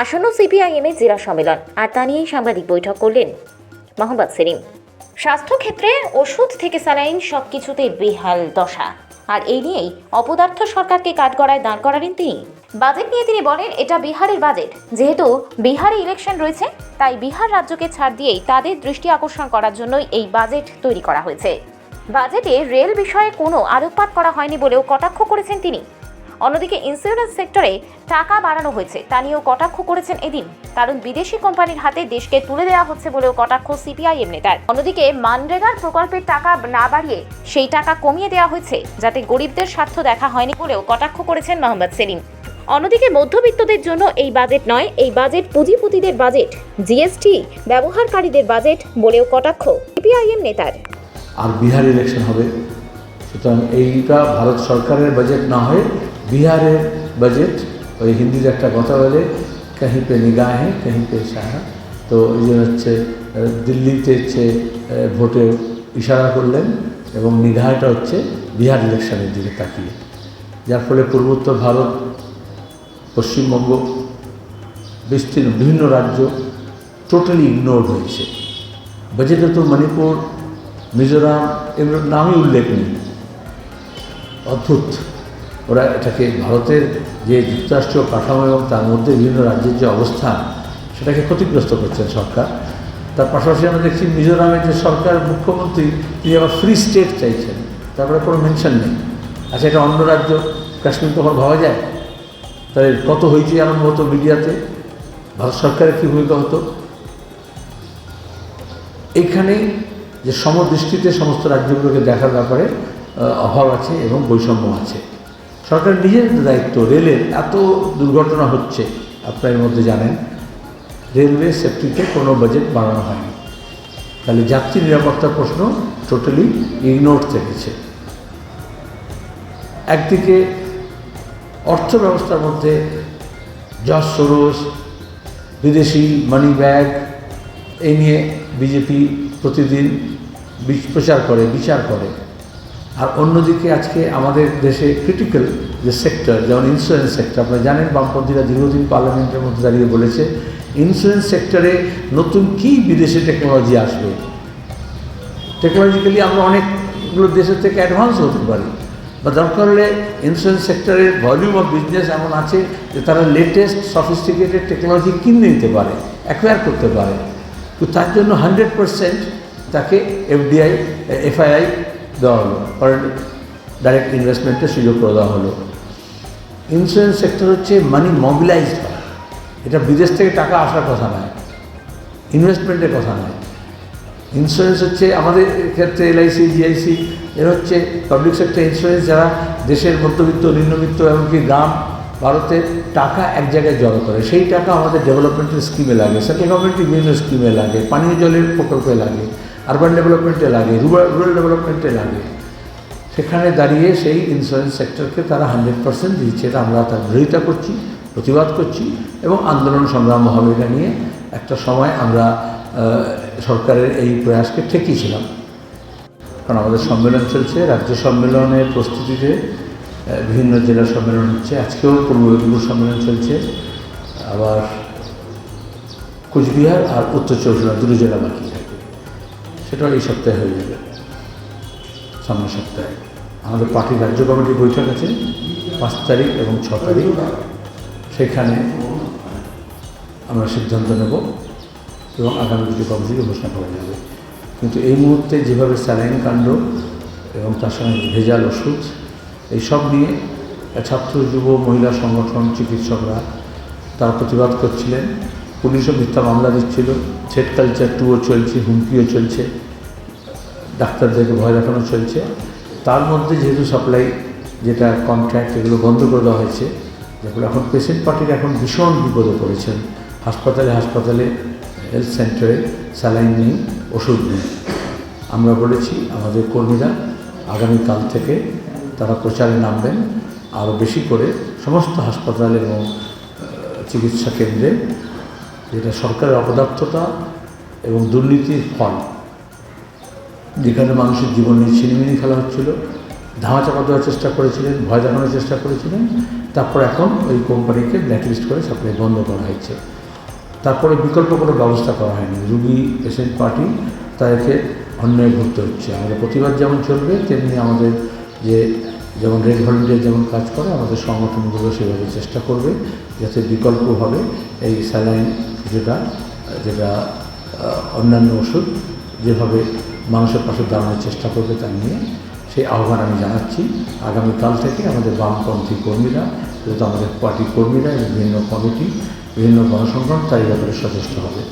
আসন্ন সিপিআইএমের জেলা সম্মেলন। আর তা নিয়েই সাংবাদিক বৈঠক করলেন মোহাম্মদ সেলিম। স্বাস্থ্যক্ষেত্রে ওষুধ থেকে স্যালাইন সব কিছুতে বেহাল দশা। আর এই নিয়েই অপদার্থ সরকারকে কাঠগড়ায় দাঁড় করালেন তিনি। বাজেট নিয়ে তিনি বলেন, এটা বিহারের বাজেট। যেহেতু বিহারে ইলেকশন রয়েছে, তাই বিহার রাজ্যকে ছাড় দিয়েই তাদের দৃষ্টি আকর্ষণ করার জন্যই এই বাজেট তৈরি করা হয়েছে। বাজেটে রেল বিষয়ে কোনো আলোকপাত করা হয়নি বলেও কটাক্ষ করেছেন তিনি। অন্যদিকে ইন্স্যুরেন্স সেক্টরে টাকা বাড়ানো হয়েছে। তা নিয়েও কটাক্ষ করেছেন এদিন। কারণ বিদেশি কোম্পানির হাতে দেশকে তুলে দেওয়া হচ্ছে বলেও কটাক্ষ সিপিআইএম নেতার। অন্যদিকে মানরেগার প্রকল্পের টাকা না বাড়িয়ে সেই টাকা কমিয়ে দেওয়া হয়েছে, যাতে গরিবদের স্বার্থ দেখা হয়নি বলেও কটাক্ষ করেছেন মোহাম্মদ সেলিম। অন্যদিকে মধ্যবিত্তদের জন্য এই বাজেট নয়, এই বাজেট পুঁজিপতিদের বাজেট জিএসটি ব্যবহারকারীদের বাজেট বলেও কটাক্ষ সিপিআইএম নেতার। আর বিহার ইলেকশন হবে। সুতরাং এইটা ভারত সরকারের বাজেট না হয়ে বিহারের বাজেট ওই হিন্দিতে একটা কথা বলে, কাহি পে নিগাহে কাহি পে সাহা? তো এই জন্য হচ্ছে দিল্লিতে হচ্ছে ভোটে ইশারা করলেন এবং নিগাহটা হচ্ছে বিহার ইলেকশনের দিকে তাকিয়ে। যার ফলে পূর্বোত্তর ভারত, পশ্চিমবঙ্গ, বিস্তীর্ণ বিভিন্ন রাজ্য টোটালি ইগনোর হয়েছে। বাজেটে তো মণিপুর, মিজোরাম, এগুলোর নামই উল্লেখ নেই। অদ্ভুত। ওরা এটাকে ভারতের যে যুক্তরাষ্ট্রীয় কাঠামো এবং তার মধ্যে বিভিন্ন রাজ্যের যে অবস্থান, সেটাকে ক্ষতিগ্রস্ত করছেন সরকার। তার পাশাপাশি আমরা দেখছি মিজোরামের যে সরকার মুখ্যমন্ত্রী, তিনি আবার ফ্রি স্টেট চাইছেন। তারপরে কোনো মেনশন নেই। আচ্ছা এটা অন্য রাজ্য, কাশ্মীর কখন ভাবা যায়। তাহলে কত হয়েছে আরম্ভ হতো মিডিয়াতে? ভারত সরকারের কী ভূমিকা হতো? এইখানে যে সমদৃষ্টিতে সমস্ত রাজ্যগুলোকে দেখার ব্যাপারে অভাব আছে এবং বৈষম্য আছে। সরকার নিজের দায়িত্ব, রেলের, এত দুর্ঘটনা হচ্ছে, আপনার মধ্যে জানেন, রেলওয়ে সেফটিতে কোনো বাজেট বাড়ানো হয়নি। তাহলে যাত্রী নিরাপত্তার প্রশ্ন টোটালি ইগনোর থেকেছে। একদিকে অর্থ ব্যবস্থার মধ্যে যশ সরোজ, বিদেশি মানি ব্যাগ এই নিয়ে বিজেপি প্রতিদিন প্রচার করে, বিচার করে। আর অন্যদিকে আজকে আমাদের দেশে ক্রিটিক্যাল যে সেক্টর যেমন ইন্স্যুরেন্স সেক্টর আপনারা জানেন বামপন্থীরা দীর্ঘদিন পার্লামেন্টের মধ্যে দাঁড়িয়ে বলেছে ইন্স্যুরেন্স সেক্টরে নতুন কি বিদেশি টেকনোলজি আসবে? টেকনোলজিক্যালি আমরা অনেকগুলো দেশের থেকে অ্যাডভান্স হতে পারি। বা দরকার হলে ইন্স্যুরেন্স সেক্টরের ভলিউম অফ বিজনেস এমন আছে যে তারা লেটেস্ট সফিস্টিকেটেড টেকনোলজি কিনে নিতে পারে অ্যাকোয়ার করতে পারে। তো তার জন্য হান্ড্রেড পারসেন্ট তাকে এফডিআই এফআইআই দেওয়া হলো ফরেন ডাইরেক্ট ইনভেস্টমেন্টের সুযোগ করে দেওয়া হলো। ইন্স্যুরেন্স সেক্টর হচ্ছে মানি মোবিলাইজড হয় এটা বিদেশ থেকে টাকা আসার কথা নয় ইনভেস্টমেন্টের কথা নয়। ইন্স্যুরেন্স হচ্ছে আমাদের ক্ষেত্রে এলআইসি জিআইসি এর হচ্ছে পাবলিক সেক্টর ইন্স্যুরেন্স যারা দেশের মধ্যবিত্ত, নিম্নবিত্ত এমনকি গ্রাম ভারতে টাকা এক জায়গায় জড়ো করে। সেই টাকা আমাদের ডেভেলপমেন্টের স্কিমে লাগে সেন্ট্রাল গভর্নমেন্টের বিভিন্ন স্কিমে লাগে, পানীয় জলের প্রকল্পে লাগে। আরবান ডেভেলপমেন্টে লাগে রুরাল রুরাল ডেভেলপমেন্টে লাগে। সেখানে দাঁড়িয়ে সেই ইন্স্যুরেন্স সেক্টরকে তারা হান্ড্রেড পার্সেন্ট দিচ্ছে এটা আমরা তার বিরোধিতা করছি, প্রতিবাদ করছি এবং আন্দোলন সংগ্রাম হবে এটা নিয়ে একটা সময় আমরা সরকারের এই প্রয়াসকে ঠেকিয়েছিলাম। কারণ আমাদের সম্মেলন চলছে, রাজ্য সম্মেলনের প্রস্তুতিতে বিভিন্ন জেলা সম্মেলন হচ্ছে, আজকেও পূর্ব মেদিনীপুর সম্মেলন চলছে। আবার কোচবিহার আর উত্তর চব্বিশ দুটো জেলা বাকি। সেটাও এই সপ্তাহে হয়ে যাবে। সামনের সপ্তাহে। আমাদের পার্টির রাজ্য কমিটির বৈঠক আছে, পাঁচ তারিখ এবং ছ তারিখ। সেখানে আমরা সিদ্ধান্ত নেব এবং আগামী কিছু কমিটিকে ঘোষণা করা যাবে। কিন্তু এই মুহূর্তে যেভাবে স্যালাইন কাণ্ড এবং তার সঙ্গে ভেজাল ওষুধ, এইসব নিয়ে ছাত্র, যুব, মহিলা সংগঠন, চিকিৎসকরা তারা প্রতিবাদ করছিলেন। পুলিশও মিথ্যা মামলা দিচ্ছিল। থ্রেড কালচার টুও চলছে, হুমকিও চলছে। ডাক্তারদেরকে ভয় দেখানো চলছে, তার মধ্যে যেহেতু সাপ্লাই যেটা কন্ট্রাক্ট এগুলো বন্ধ করে দেওয়া হয়েছে যেগুলো এখন পেশেন্ট পার্টির এখন ভীষণ বিপদে পড়েছেন। হাসপাতালে হাসপাতালে হেলথ সেন্টারে স্যালাইন নেই, ওষুধ নেই। আমরা বলেছি, আমাদের কর্মীরা আগামীকাল থেকে তারা প্রচারে নামবেন, আরও বেশি করে সমস্ত হাসপাতাল এবং চিকিৎসা কেন্দ্রে যেটা সরকারের অপদার্থতা এবং দুর্নীতির ফল যেখানে মানুষের জীবন নিয়ে ছিনিমিনি খেলা হচ্ছিল ধামা চাপা দেওয়ার চেষ্টা করেছিলেন, ভয় দেখানোর চেষ্টা করেছিলেন, তারপর এখন ওই কোম্পানিকে ব্ল্যাকলিস্ট করে সাপ্লাই বন্ধ করা হয়েছে। তারপরে বিকল্প কোনো ব্যবস্থা করা হয়নি। রুগী পেশেন্ট পার্টি তাদেরকে অন্যায় ভুগতে হচ্ছে। আমাদের প্রতিবাদ যেমন চলবে, তেমনি আমাদের যে যেমন রেড ভলেন্টিয়ার যেমন কাজ করে, আমাদের সংগঠনগুলো সেভাবে চেষ্টা করবে, যাতে বিকল্পভাবে এই স্যালাইন যেটা যেটা অন্যান্য ওষুধ যেভাবে মানুষের পাশে দাঁড়ানোর চেষ্টা করবে তা নিয়ে সেই আহ্বান আমি জানাচ্ছি। আগামীকাল থেকে আমাদের বামপন্থী কর্মীরা যেহেতু আমাদের পার্টি কর্মীরা বিভিন্ন কমিটি বিভিন্ন গণসংগ্রাম তাই ব্যাপারে সচেষ্ট হবে।